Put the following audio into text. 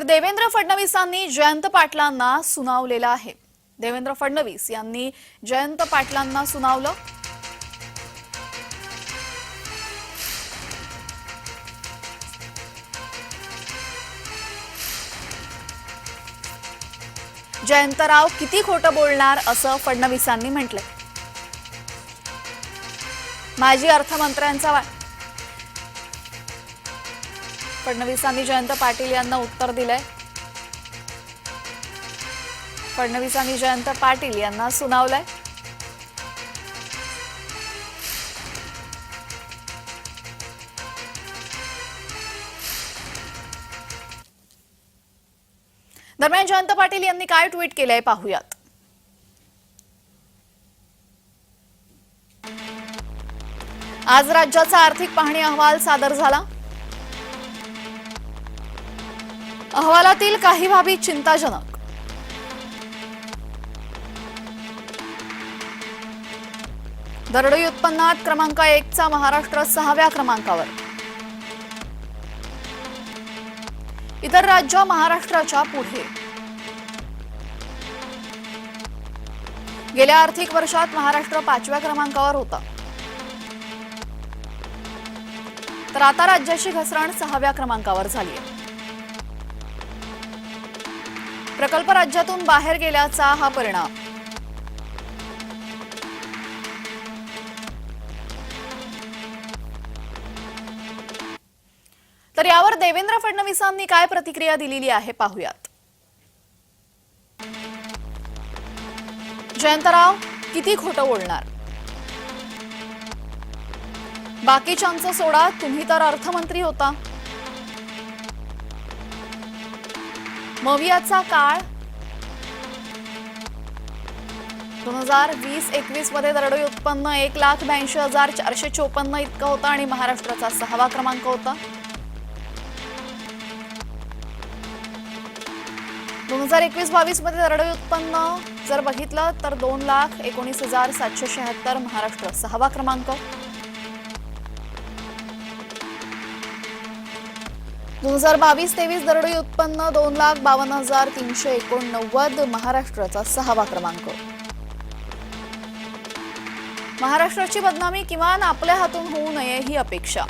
तर देवेंद्र फडणवीसांनी जयंत पाटलांना सुनावलेलं आहे. देवेंद्र फडणवीस यांनी जयंत पाटलांना सुनावलं. जयंतराव किती खोटं बोलणार असं फडणवीसांनी म्हटलंय. माजी अर्थमंत्र्यांचा वा- फडणवीसांनी जयंत पाटील यांना उत्तर दिलंय. फडणवीसांनी जयंत पाटील यांना सुनावलंय. दरम्यान जयंत पाटील यांनी काय ट्विट केलंय पाहूयात. आज राज्याचा आर्थिक पाहणी अहवाल सादर झाला. अहवालातील काही बाबी चिंताजनक. दरडोई उत्पन्नात क्रमांक एकचा महाराष्ट्र सहाव्या क्रमांकावर. इतर राज्य महाराष्ट्राच्या पुढे. गेल्या आर्थिक वर्षात महाराष्ट्र पाचव्या क्रमांकावर होता. तर आता राज्याची घसरण सहाव्या क्रमांकावर झाली आहे प्रकल्प राज्यातून बाहेर गेल्याचा हा परिणाम. तर यावर देवेंद्र फडणवीसांनी काय प्रतिक्रिया दिलेली आहे पाहूयात. जयंतराव किती खोटं बोलणार? बाकीच्यांचं सोडा तुम्ही तर अर्थमंत्री होता. मवियाचा काळ. दोन हजार वीस एकवीसमध्ये दरडोई उत्पन्न एक लाख ब्याऐंशी हजार चारशे चोपन्न इतकं होतं आणि महाराष्ट्राचा सहावा क्रमांक होता. दोन हजार एकवीस बावीसमध्ये दरडोई उत्पन्न जर बघितलं तर दोन लाख एकोणीस हजार सातशे शहात्तर महाराष्ट्र सहावा क्रमांक. दोन हजार बावीस तेवीस दरडोई उत्पन्न दोन लाख बावन्न हजार तीनशे एकोणनव्वद महाराष्ट्राचा सहावा क्रमांक. महाराष्ट्राची बदनामी किमान आपल्या हातून होऊ नये ही अपेक्षा.